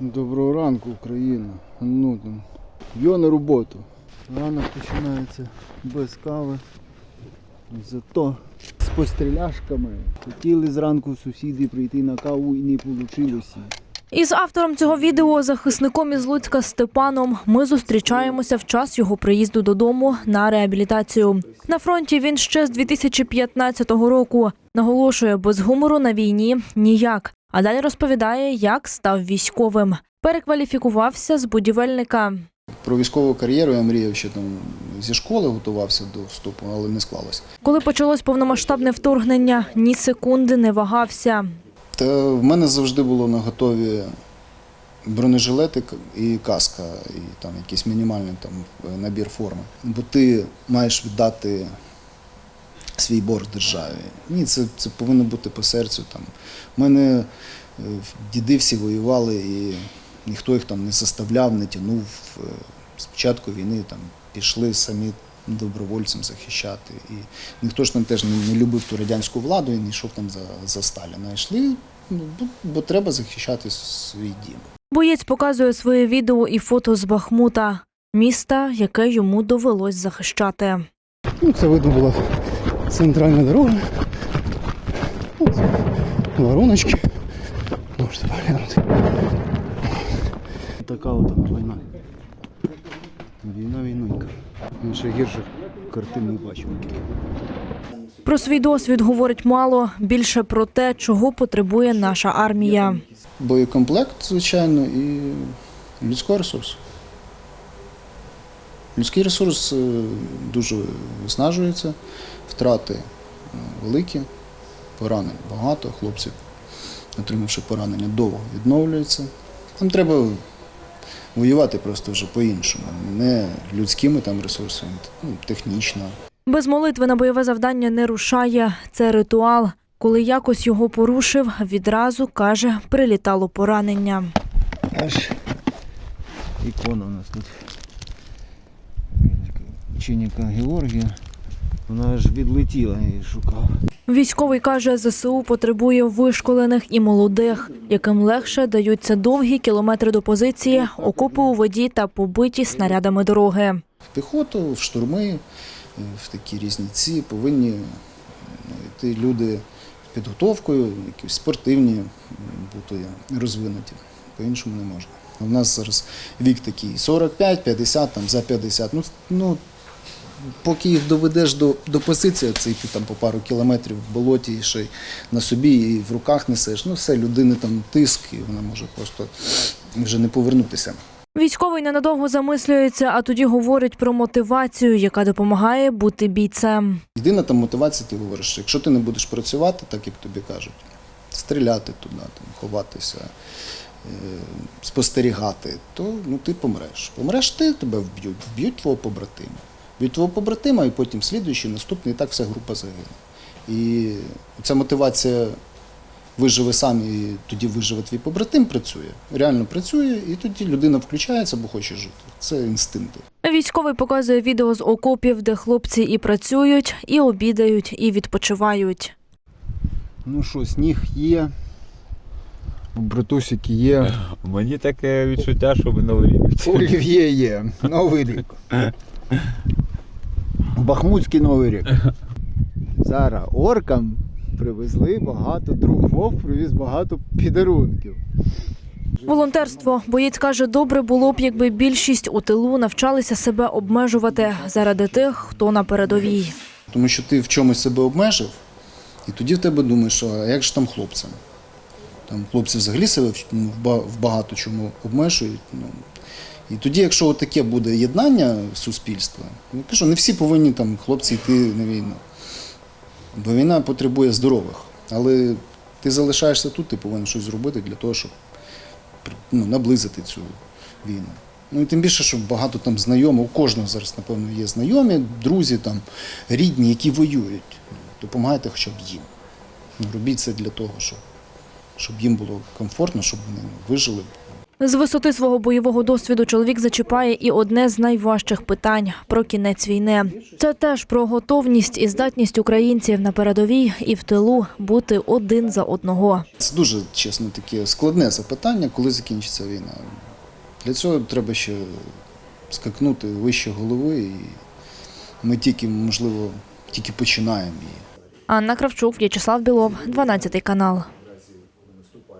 Доброго ранку, Україна. Ну там. Йо на роботу. Ранок починається без кави. Зато з постріляшками. Хотіли зранку сусіди прийти на каву і не вийшло. Із автором цього відео, захисником із Луцька Степаном, ми зустрічаємося в час його приїзду додому на реабілітацію. На фронті він ще з 2015 року. Наголошує, без гумору на війні ніяк. А далі розповідає, як став військовим. Перекваліфікувався з будівельника. Про військову кар'єру я мріяв ще там зі школи готувався до вступу, але не склалося. Коли почалось повномасштабне вторгнення, ні секунди не вагався. Та в мене завжди було на готові бронежилети і каска, і там якийсь мінімальний там набір форми. Бо ти маєш віддати свій борг державі. Ні, це, це повинно бути по серцю. Там. У мене е, діди всі воювали, і ніхто їх там не заставляв, не тягнув. Е, З початку війни там пішли самі добровольцем захищати. І ніхто ж там теж не, не любив ту радянську владу і не йшов там за, за Сталіна. Йшли, ну, бо, бо треба захищати свій дім. Боєць показує своє відео і фото з Бахмута, міста, яке йому довелось захищати. Ну, це видно була центральна дорога. Ось, вороночки. Можете поглянути. Така от війна. Війна війнонька. Ще гірших картин не бачив. Про свій досвід говорить мало, більше про те, чого потребує наша армія. Боєкомплект, звичайно, і людського ресурсу. Людський ресурс е, дуже виснажується, втрати е, великі, поранень багато, хлопців, отримавши поранення, довго відновлюються. Там треба воювати просто вже по-іншому, не людськими там ресурсами, ну, технічно. Без молитви на бойове завдання не рушає. Це ритуал. Коли якось його порушив, відразу каже, прилітало поранення. Аж ікона у нас тут. Ученика Георгія. Вона аж відлетіла і шукала. Військовий каже, ЗСУ потребує вишколених і молодих, яким легше даються довгі кілометри до позиції, окопи у воді та побиті снарядами дороги. В піхоту, в штурми, е, в такі різні ці повинні йти люди з підготовкою, якісь спортивні бути розвинуті. По-іншому не можна. У нас зараз вік такий 45, 50, там за 50. Ну, ну поки їх доведеш до, до позиції, це йти там по пару кілометрів в болоті, і ще й на собі і в руках несеш. Ну все, людини там тиск, і вона може просто вже не повернутися. Військовий ненадовго замислюється, а тоді говорить про мотивацію, яка допомагає бути бійцем. Єдина там мотивація, ти говориш, якщо ти не будеш працювати, так як тобі кажуть, стріляти туди, там, ховатися, е, спостерігати, то ну, ти помреш. Помреш ти, тебе вб'ють, вб'ють твого побратима. Вб'ють твого побратима, і потім слідуючий, наступний, і так вся група загине. І ця мотивація виживе сам, і тоді виживе твій побратим, працює. Реально працює, і тоді людина включається, бо хоче жити. Це інстинкти. Військовий показує відео з окопів, де хлопці і працюють, і обідають, і відпочивають. Ну що, сніг є, братусики є, Мені таке відчуття, що ми новий рік. олів'є є, Новий рік. Бахмутський Новий рік. Зараз оркам привезли багато, друг Вов привіз багато підарунків. Волонтерство. Боєць каже, добре було б, якби більшість у тилу навчалися себе обмежувати заради тих, хто на передовій. Тому що ти в чомусь себе обмежив, і тоді в тебе думаєш, а як ж там хлопцям? Там хлопці взагалі себе в в багато чому обмежують. Ну. І тоді, якщо таке буде єднання суспільства, я кажу, не всі повинні там хлопці йти на війну. Бо війна потребує здорових. Але ти залишаєшся тут, ти повинен щось зробити для того, щоб ну, наблизити цю війну. Ну і тим більше, що багато там знайомих, у кожного зараз, напевно, є знайомі, друзі, там, рідні, які воюють. Допомагайте хоча б їм. Ну, робіть це для того, щоб, щоб їм було комфортно, щоб вони вижили. З висоти свого бойового досвіду чоловік зачіпає і одне з найважчих питань про кінець війни. Це теж про готовність і здатність українців на передовій і в тилу бути один за одного. Це дуже чесно таке складне запитання, коли закінчиться війна. Для цього треба ще скакнути вище голови, і ми тільки, можливо, тільки починаємо її. Анна Кравчук, В'ячеслав Білов, 12 канал.